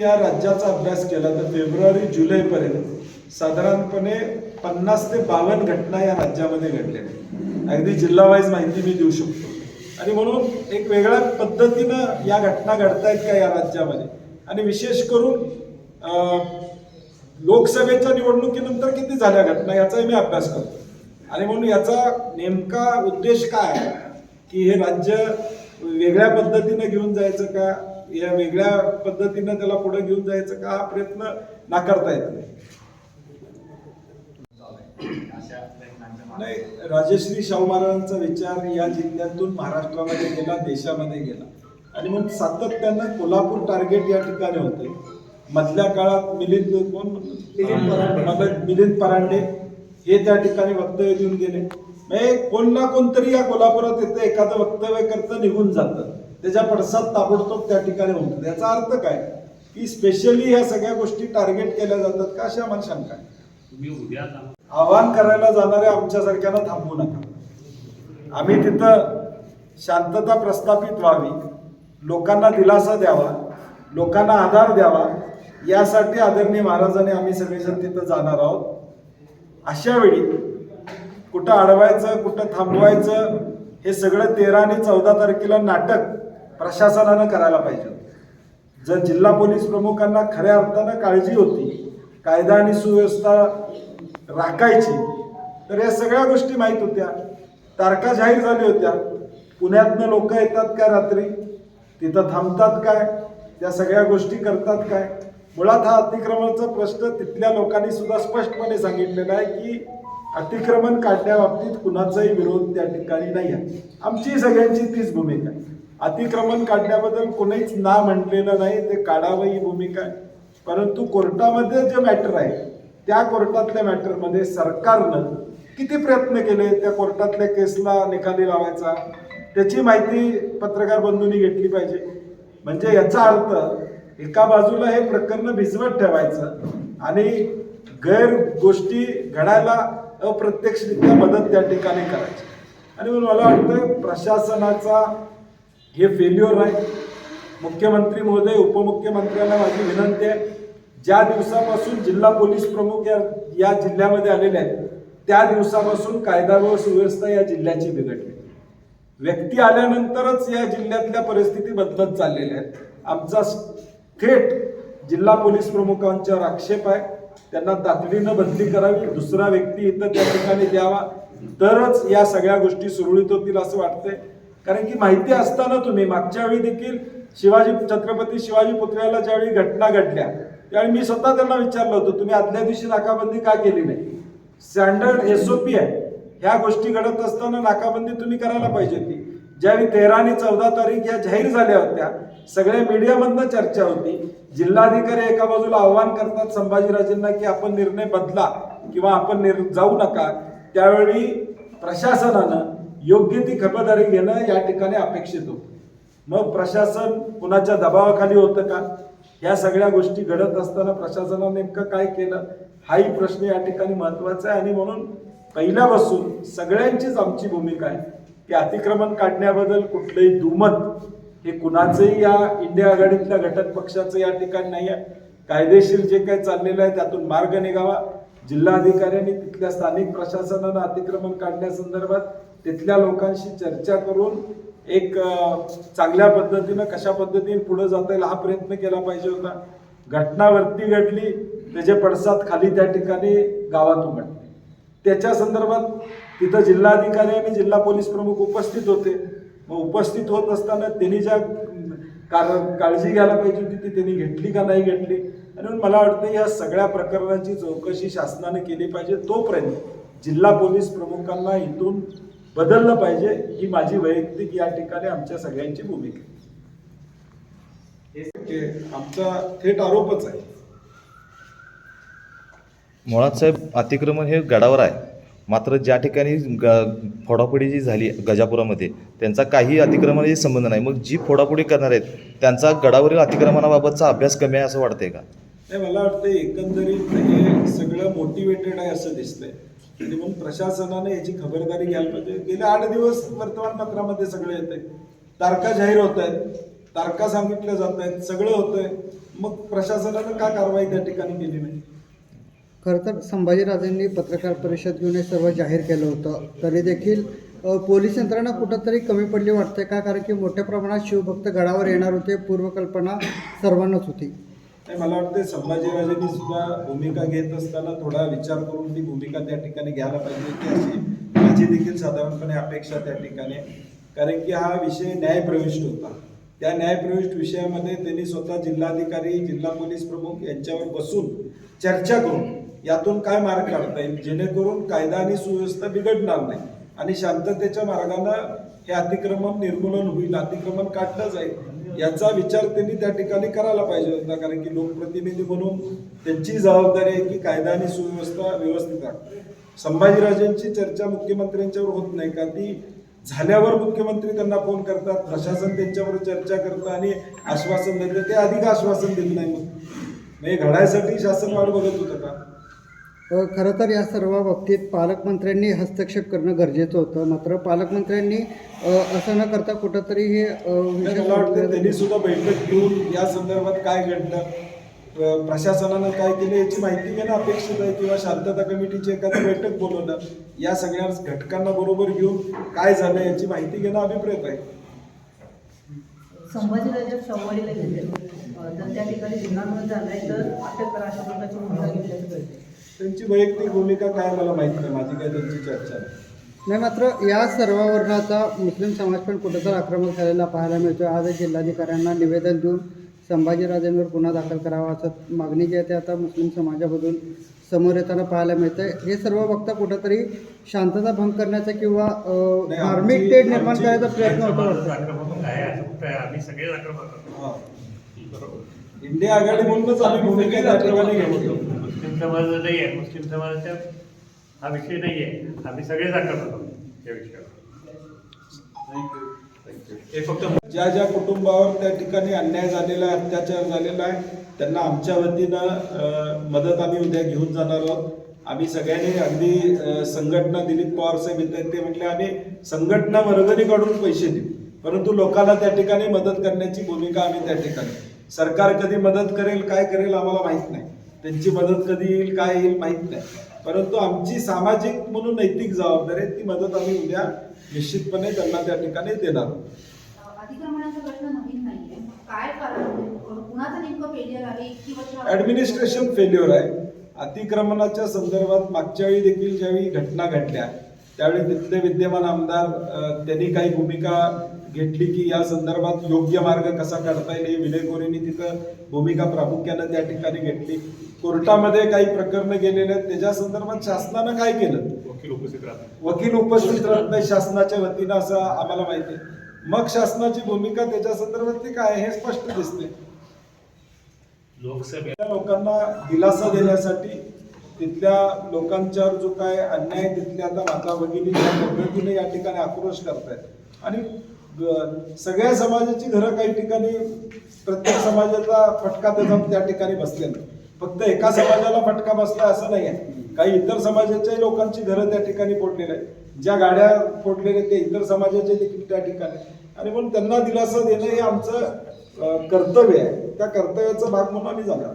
या राज्याचा अभ्यास केला तर फेब्रुवारी जुलैपर्यंत साधारणपणे पन्नास ते बावन्न घटना या राज्यामध्ये घडल्या अगदी जिल्हावाईज माहिती मी देऊ शकतो. आणि म्हणून एक वेगळ्या पद्धतीनं या घटना घडतायत का या राज्यामध्ये? आणि विशेष करून लोकसभेच्या निवडणुकीनंतर किती झाल्या घटना याचाही मी अभ्यास करतो. आणि म्हणून याचा नेमका उद्देश काय आहे? की हे राज्य वेगळ्या पद्धतीनं घेऊन जायचं का? या वेगळ्या पद्धतीनं त्याला पुढे घेऊन जायचं का हा प्रयत्न नाकारता येत नाही. राजश्री शाहू महाराजांचा विचार या जिल्ह्यातून महाराष्ट्रामध्ये गेला देशामध्ये गेला. आणि मग सातत्यानं कोल्हापूर टार्गेट या ठिकाणी होते. मधल्या काळात मिलिंद कोण? मिलिंद परांडे. मला- मिलिंद परांडे. हे त्या ठिकाणी वक्तव्य देऊन गेले. म्हणजे कोण ना कोणतरी या कोल्हापुरात येतं एखादं वक्तव्य करतं निघून जातं. त्याच्या पडसाद ताबडतोब त्या ठिकाणी होतं. याचा अर्थ काय? की स्पेशली ह्या सगळ्या गोष्टी टार्गेट केल्या जातात का अशी आम्हाला शंका आहे. जा. आव्हान करायला जाणाऱ्या आमच्यासारख्यांना थांबवू नका. आम्ही तिथं शांतता प्रस्थापित व्हावी लोकांना दिलासा द्यावा लोकांना आधार द्यावा यासाठी आदरणीय महाराजांनी आम्ही सगळेजण तिथं जाणार आहोत. अशा वेळी कुठं अडवायचं कुठं थांबवायचं हे सगळं तेरा आणि चौदा तारखेला नाटक प्रशासनानं करायला पाहिजे जर जिल्हा पोलीस प्रमुखांना खऱ्या अर्थानं काळजी होती कायदा आणि सुव्यवस्था राखायची तर या सगळ्या गोष्टी माहीत होत्या. तारखा जाहीर झाल्या होत्या. पुण्यातनं लोक येतात काय रात्री? तिथं थांबतात काय? त्या सगळ्या गोष्टी करतात काय? मुळात हा अतिक्रमणाचा प्रश्न तिथल्या लोकांनी सुद्धा स्पष्टपणे सांगितलेला आहे की अतिक्रमण काढण्याबाबतीत कुणाचाही विरोध त्या ठिकाणी नाही आहे. आमची सगळ्यांची तीच भूमिका आहे. अतिक्रमण काढण्याबद्दल कोणीच ना म्हटलेलं नाही ते काढावं ही भूमिका आहे. परंतु कोर्टामध्ये जे मॅटर आहे त्या कोर्टातल्या मॅटरमध्ये सरकारनं किती प्रयत्न केले त्या कोर्टातल्या केसला निकाली लावायचा? त्याची माहिती पत्रकार बंधूंनी घेतली पाहिजे. म्हणजे याचा अर्थ एका बाजूला हे प्रकरण भिजवत ठेवायचं आणि गैर गोष्टी घडायला अप्रत्यक्षरित्या मदत त्या ठिकाणी करायची. आणि म्हणून मला वाटतं प्रशासनाचा हे फेल्युअर आहे. मुख्यमंत्री महोदय उपमुख्यमंत्र्यांना माझी विनंती आहे ज्या दिवसापासून जिल्हा पोलीस प्रमुख या या जिल्ह्यामध्ये आलेले आहेत त्या दिवसापासून कायदा व सुव्यवस्था या जिल्ह्याची बिघडली. व्यक्ती आल्यानंतरच या जिल्ह्यातल्या परिस्थिती बदलत चाललेल्या आहेत. आमचा थेट जिल्हा पोलीस प्रमुखांच्यावर आक्षेप आहे. त्यांना तातडीनं बदली करावी दुसरा व्यक्ती इथं त्या ठिकाणी द्यावा. तरच या सगळ्या गोष्टी सुरळीत होतील असं वाटतंय. कारण की माहिती असताना तुम्ही मागच्या वेळी देखील शिवाजी छत्रपती शिवाजी पुतळ्याला ज्यावेळी घटना घडल्या त्यावेळी मी स्वतः त्यांना विचारलं होतं तुम्ही आदल्या दिवशी नाकाबंदी का केली नाही? स्टँडर्ड एसओपी आहे. ह्या गोष्टी घडत असताना नाकाबंदी तुम्ही करायला पाहिजे होती. ज्यावेळी तेरा आणि चौदा तारीख या जाहीर झाल्या होत्या सगळ्या मीडियामधनं चर्चा होती. जिल्हाधिकारी एका बाजूला आव्हान करतात संभाजीराजेंना की आपण निर्णय बदला किंवा आपण निर् जाऊ नका. त्यावेळी प्रशासनानं योग्य ती खबरदारी घेणं या ठिकाणी अपेक्षित होतं. मग प्रशासन कुणाच्या दबावाखाली होतं का? या सगळ्या गोष्टी घडत असताना प्रशासनानं नेमकं काय केलं? हाही प्रश्न या ठिकाणी महत्त्वाचा आहे आणि म्हणून पहिल्यापासून सगळ्यांचीच आमची भूमिका आहे की अतिक्रमण काढण्याबद्दल कुठलंही दुमत हे कुणाचंही या इंडिया आघाडीतल्या घटक पक्षाचं या ठिकाणी नाही आहे कायदेशीर जे काही चाललेलं आहे त्यातून मार्ग निघावा. जिल्हाधिकाऱ्यांनी तिथल्या स्थानिक प्रशासनानं अतिक्रमण काढण्यासंदर्भात तिथल्या लोकांशी चर्चा करून एक चांगल्या पद्धतीनं कशा पद्धतीने पुढे जाता येईल हा प्रयत्न केला पाहिजे होता. घटनावरती घडली त्याचे पडसाद खाली त्या ठिकाणी गावात उमटले. त्याच्या संदर्भात तिथं जिल्हाधिकारी आणि जिल्हा पोलीस प्रमुख उपस्थित होते. मग उपस्थित होत असताना त्यांनी ज्या कार- काळजी घ्यायला पाहिजे होती ती त्यांनी घेतली का नाही घेतली? म्हणून मला वाटतं या सगळ्या प्रकरणाची चौकशी शासनाने केली पाहिजे. तोपर्यंत जिल्हा पोलीस प्रमुखांना इथून बदललं पाहिजे ही माझी वैयक्तिक या ठिकाणी आमच्या सगळ्यांची भूमिका आहे. हे आमचा थेट आरोपच आहे. मुळात साहेब अतिक्रमण हे गडावर आहे. मात्र ज्या ठिकाणी ग फोडाफोडी जी झाली गजापुरामध्ये त्यांचा काही अतिक्रमणाशी संबंध नाही. मग जी फोडाफोडी करणार आहेत त्यांचा गडावरील अतिक्रमणाबाबतचा अभ्यास कमी आहे असं वाटतंय का? नाही मला वाटतं एकंदरीत हे सगळं मोटिवेटेड आहे असं दिसतंय. आणि म्हणून प्रशासनाने याची खबरदारी घ्यायला पाहिजे. गेले आठ दिवस वर्तमानपत्रामध्ये सगळे येत तारखा जाहीर होत आहेत तारखा सांगितल्या जात आहेत सगळं होतंय. मग प्रशासनानं का कारवाई त्या ठिकाणी केली नाही? खरं तर संभाजीराजेंनी पत्रकार परिषद घेऊन हे सर्व जाहीर केलं होतं. तरी देखील पोलीस यंत्रणा कुठंतरी कमी पडली वाटते का? कारण की मोठ्या प्रमाणात शिवभक्त गडावर येणार होते. पूर्वकल्पना सर्वांनाच होती. नाही मला वाटतं संभाजीराजांनी सुद्धा भूमिका घेत असताना थोडा विचार करून ती भूमिका त्या ठिकाणी घ्यायला पाहिजे होती अशी माझी देखील साधारणपणे अपेक्षा त्या ठिकाणी. कारण की हा विषय न्यायप्रविष्ट होता. त्या न्यायप्रविष्ट विषयामध्ये त्यांनी स्वतः जिल्हाधिकारी जिल्हा पोलीस प्रमुख यांच्यावर बसून चर्चा करून यातून काय मार्ग काढता येईल जेणेकरून कायदा आणि सुव्यवस्था बिघडणार नाही आणि शांततेच्या मार्गानं हे अतिक्रमण निर्मूलन होईल अतिक्रमण काढलं जाईल. याचा विचार त्यांनी त्या ठिकाणी करायला पाहिजे होता कारण की लोकप्रतिनिधी म्हणून त्यांची जबाबदारी आहे की कायदा आणि सुव्यवस्था व्यवस्थित राखणे. संभाजीराजेंची चर्चा मुख्यमंत्र्यांच्यावर होत नाही का? ती झाल्यावर मुख्यमंत्री त्यांना फोन करतात प्रशासन त्यांच्यावर चर्चा करतं आणि आश्वासन देतं. ते अधिक आश्वासन देत नाही मग म्हणजे घडायसाठी शासन वाट बघत होतं का? खरं तर या सर्व बाबतीत पालकमंत्र्यांनी हस्तक्षेप करणं गरजेचं होतं. मात्र पालकमंत्र्यांनी असं न करता कुठंतरी हे त्यांनी. सुद्धा बैठक घेऊन या संदर्भात काय घडलं प्रशासनानं काय केलं याची माहिती घेणं अपेक्षित आहे किंवा शांतता कमिटीची एखादी बैठक बोलवणं या सगळ्या घटकांना बरोबर घेऊन काय झालं याची माहिती घेणं अभिप्रेत आहे. संभाजीराजे सोमवारीला घेतले तर त्या ठिकाणी गुन्हा झालाय तर अटक करा अशा प्रकारची भूमिका घेतल्याचं कळते त्यांची वैयक्तिक भूमिका काय मला माहीत नाही माझी काय त्यांची चर्चा नाही नाही मात्र या आता मुस्लिम समाज पण कुठंतरी आक्रमक झालेला पाहायला मिळतो आज जिल्हाधिकाऱ्यांना निवेदन देऊन संभाजीराजेंवर गुन्हा दाखल करावा असं मागणी जी आहे ते आता मुस्लिम समाजामधून समोर येताना पाहायला मिळतंय हे सर्व बघता कुठंतरी शांतता भंग करण्याचा किंवा अ, धार्मिक तेढ निर्माण करायचा प्रयत्न होतो. आक्रमक आहे आम्ही सगळेच आक्रमक आहोत हा. बरोबर इंडिया आघाडी म्हणूनच आम्ही भूमिका त्या ठिकाणी घेतली मुस्लिम समाज नाही आहे. मुस्लिम समाजाच्या हा विषय नाही आहे. आम्ही सगळेच आक्रमक आहोत या विषयावर. हे फक्त ज्या ज्या कुटुंबावर त्या ठिकाणी अन्याय झालेला आहे अत्याचार झालेला आहे त्यांना आमच्या वतीनं मदत आम्ही उद्या घेऊन जाणार आहोत. आम्ही सगळ्यांनी अगदी संघटना दिलीप पवार साहेब येत आहेत ते म्हटले आम्ही संघटना वर्गणी काढून पैसे देऊ. परंतु लोकांना त्या ठिकाणी मदत करण्याची भूमिका आम्ही त्या ठिकाणी सरकार कधी मदत करेल काय करेल आम्हाला माहीत नाही. त्यांची मदत कधी येईल काय येईल माहीत नाही. परंतु आमची सामाजिक म्हणून नैतिक जबाबदारी आहे ती मदत आम्ही उद्या निश्चितपणे त्यांना त्या ठिकाणी देणार. ऍडमिनिस्ट्रेशन फेल्युअर आहे? अतिक्रमणाच्या संदर्भात मागच्या वेळी देखील ज्यावेळी घटना घडल्या त्यावेळी तिथले विद्यमान आमदार त्यांनी काही भूमिका घेतली की या संदर्भात योग्य मार्ग कसा काढता येईल हे विलेखोरींनी तिथं भूमिका प्रामुख्यानं त्या ठिकाणी घेतली. कोर्टामध्ये काही प्रकरणं गेलेले आहेत त्याच्या संदर्भात शासनानं काय केलं? वकील उपस्थित राहतात वकील उपस्थित राहत नाही शासनाच्या वतीनं असं आम्हाला माहिती मग शासनाची भूमिका त्याच्या संदर्भात ती काय हे स्पष्ट दिसते. लोकसभेत त्या लोकांना दिलासा देण्यासाठी तिथल्या लोकांच्यावर जो काय अन्याय तिथल्या आता माता भगिनी ज्या पद्धतीने या ठिकाणी आक्रोश करतायत. आणि सगळ्या समाजाची घरं काही ठिकाणी प्रत्येक समाजाचा फटका त्याचा त्या ठिकाणी बसलेला. फक्त एका समाजाला फटका बसला असं नाही आहे. काही इतर समाजाच्याही लोकांची घरं त्या ठिकाणी फोडलेली आहेत. ज्या गाड्या फोडलेल्या आहेत, ते इतर समाजाचे देखील त्या ठिकाणी आणि म्हणून त्यांना दिलासा देणं हे आमचं कर्तव्य आहे. त्या कर्तव्याचा भाग म्हणून आम्ही जाणार